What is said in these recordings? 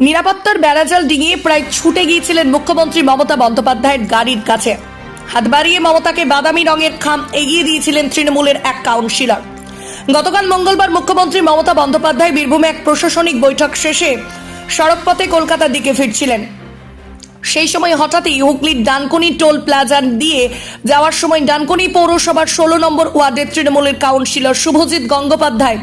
নিরাপত্তার বেড়াজাল ডিঙিয়ে প্রায় ছুটে গিয়েছিলেন মুখ্যমন্ত্রী মমতা বন্দ্যোপাধ্যায়ের গাড়ির কাছে। হাত বাড়িয়ে মমতাকে বাদামি রঙের খাম এগিয়ে দিয়েছিলেন তৃণমূলের এক কাউন্সিলর। গতকাল মঙ্গলবার মুখ্যমন্ত্রী মমতা বন্দ্যোপাধ্যায় বীরভূমে এক প্রশাসনিক বৈঠক শেষে সড়কপথে কলকাতার দিকে ফিরছিলেন। সেই সময় হঠাৎই হুগলির ডানকুনি টোল প্লাজা দিয়ে যাওয়ার সময় ডানকুনি পৌরসভার ষোলো নম্বর ওয়ার্ডের তৃণমূলের কাউন্সিলর শুভজিৎ গঙ্গোপাধ্যায়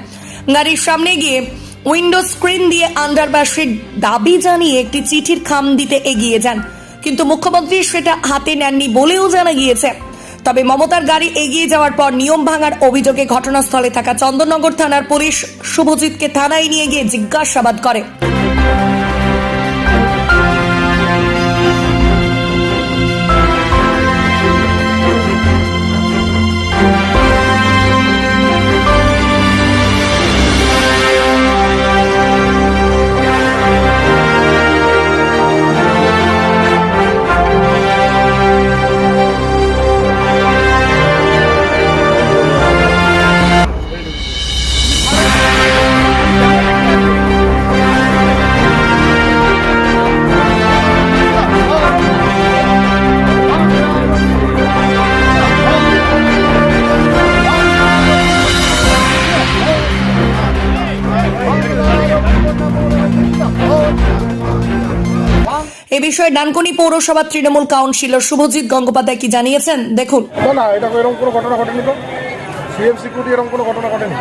গাড়ির সামনে গিয়ে উইন্ডো স্ক্রিন দিয়ে আন্ডারবাসের দাবি জানিয়ে একটি চিঠির খাম দিতে এগিয়ে যান। কিন্তু মুখ্যমন্ত্রী সেটা হাতে নেননি বলেও জানা গিয়েছে। তবে মমতার গাড়ি এগিয়ে যাওয়ার পর নিয়ম ভাঙার অভিযোগে ঘটনাস্থলে থাকা চন্দননগর থানার পুলিশ শুভজিৎকে থানায় নিয়ে গিয়ে জিজ্ঞাসাবাদ করে। বিষয়ে ডানকুনি পৌরসভার তৃণমূল কাউন্সিলর শুভজিৎ গঙ্গোপাধ্যায় কি জানিয়েছেন? দেখুন। না না, এটা এরকম কোনো ঘটনা ঘটেনি তো। সিএম সিকিউরিটি এরকম কোনো ঘটনা ঘটেনি।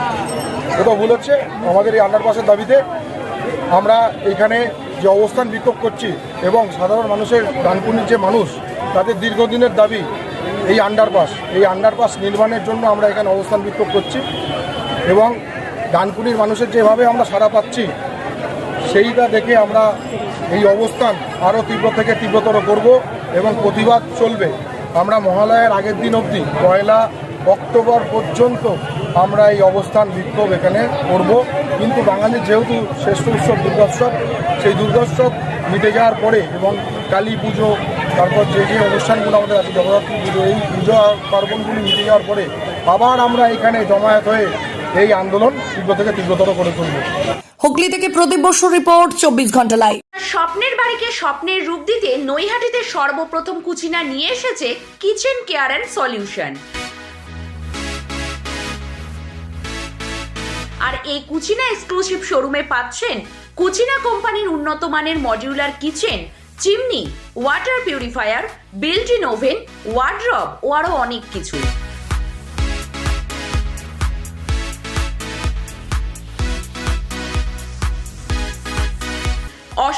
কোথাও ভুল হচ্ছে। আমাদের এই আন্ডারপাসের দাবিতে আমরা এখানে যে অবস্থান বিক্ষোভ করছি এবং সাধারণ মানুষের ডানকুনির যে মানুষ, তাদের দীর্ঘদিনের দাবি এই আন্ডারপাস এই আন্ডারপাস নির্মাণের জন্য আমরা এখানে অবস্থান বিক্ষোভ করছি এবং ডানকুনির মানুষের যেভাবে আমরা সাড়া পাচ্ছি সেইটা দেখে আমরা এই অবস্থান আরও তীব্র থেকে তীব্রতর করব এবং প্রতিবাদ চলবে। আমরা মহালয়ার আগের দিন অবধি পয়লা অক্টোবর পর্যন্ত আমরা এই অবস্থান বিক্ষোভ এখানে করব। কিন্তু বাঙালির যেহেতু শ্রেষ্ঠ উৎসব দুর্গোৎসব, সেই দুর্গোৎসব মিটে যাওয়ার পরে এবং কালী পুজো, তারপর যে যে অনুষ্ঠানগুলো আমাদের আছে, জগদ্ধাত্রী পুজো, এই পুজো পার্বণগুলি মিটে যাওয়ার পরে আবার আমরা এখানে জমায়েত হয়ে এই আন্দোলন তীব্র থেকে তীব্রতর করে তুলব। হুগলি থেকে প্রদীপ বসু রিপোর্ট, চব্বিশ ঘণ্টা লাইভ স্বপ্নের বাড়িকে স্বপ্নের রূপ দিতে নৈহাটিতে সর্বপ্রথম কুচিনা নিয়ে এসেছে কিচেন কেয়ার অ্যান্ড সলিউশন আর এই কুচিনা এক্সক্লুসিভ শোরুমে পাচ্ছেন কুচিনা কোম্পানির উন্নত মানের modular kitchen chimney water purifier built in oven wardrobe ও আরও অনেক কিছু।